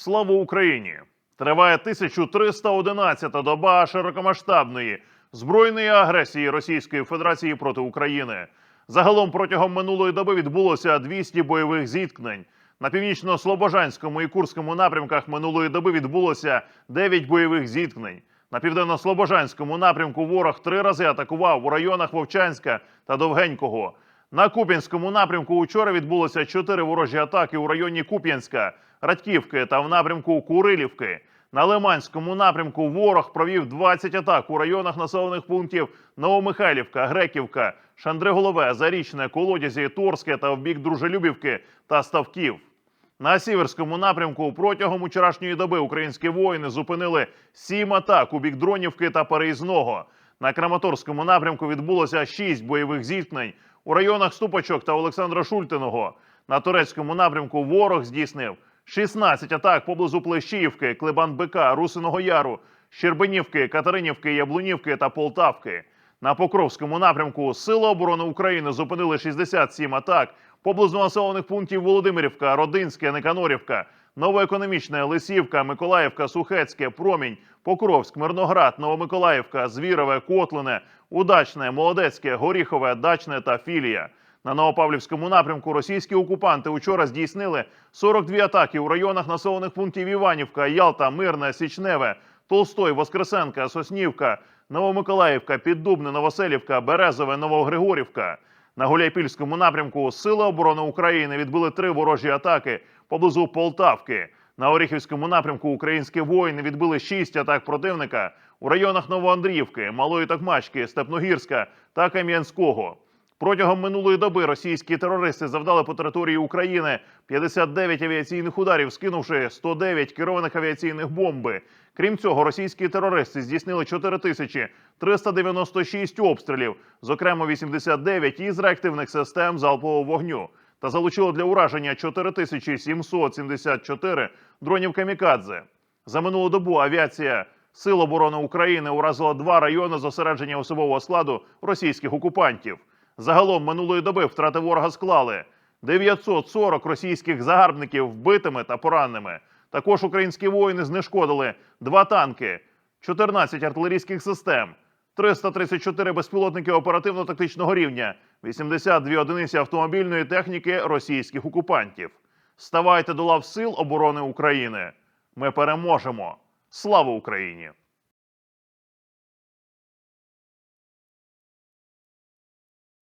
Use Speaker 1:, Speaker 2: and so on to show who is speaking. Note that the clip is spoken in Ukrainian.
Speaker 1: Слава Україні! Триває 1311-та доба широкомасштабної збройної агресії Російської Федерації проти України. Загалом протягом минулої доби відбулося 200 бойових зіткнень. На північно-слобожанському і Курському напрямках минулої доби відбулося 9 бойових зіткнень. На південно-слобожанському напрямку ворог три рази атакував у районах Вовчанська та Довгенького. На Куп'янському напрямку учора відбулося чотири ворожі атаки у районі Куп'янська, Радьківки та в напрямку Курилівки. На Лиманському напрямку ворог провів 20 атак у районах населених пунктів Новомихайлівка, Греківка, Шандриголове, Зарічне, Колодязі, Торське та в бік Дружелюбівки та Ставків. На сіверському напрямку протягом вчорашньої доби українські воїни зупинили сім атак у бік Дронівки та Переїзного. На Краматорському напрямку відбулося шість бойових зіткнень у районах Ступочок та Олександра Шультиного. На турецькому напрямку ворог здійснив 16 атак поблизу Плещіївки, Клебан-Бика, Русиного Яру, Щербинівки, Катеринівки, Яблунівки та Полтавки. На Покровському напрямку Сили оборони України зупинили 67 атак поблизу населених пунктів Володимирівка, Родинське, Никанорівка, Новоекономічне, Лисівка, Миколаївка, Сухецьке, Промінь, Покровськ, Мирноград, Новомиколаївка, Звірове, Котлине, Удачне, Молодецьке, Горіхове, Дачне та Філія. На Новопавлівському напрямку російські окупанти учора здійснили 42 атаки у районах населених пунктів Іванівка, Ялта, Мирне, Січневе, Толстой, Воскресенка, Соснівка, Новомиколаївка, Піддубне, Новоселівка, Березове, Новогригорівка. На Гуляйпільському напрямку Сили оборони України відбили три ворожі атаки поблизу Полтавки. На Оріхівському напрямку українські воїни відбили шість атак противника у районах Новоандріївки, Малої Токмачки, Степногірська та Кам'янського. Протягом минулої доби російські терористи завдали по території України 59 авіаційних ударів, скинувши 109 керованих авіаційних бомби. Крім цього, російські терористи здійснили 4396 обстрілів, зокрема 89 із реактивних систем залпового вогню, та залучило для ураження 4774 дронів камікадзе. За минулу добу авіація Сил оборони України уразила два райони зосередження особового складу російських окупантів. Загалом минулої доби втрати ворога склали 940 російських загарбників вбитими та пораненими. Також українські воїни знешкодили два танки, 14 артилерійських систем, 334 безпілотники оперативно-тактичного рівня, 82 одиниці автомобільної техніки російських окупантів. Ставайте до лав сил оборони України. Ми переможемо. Слава Україні!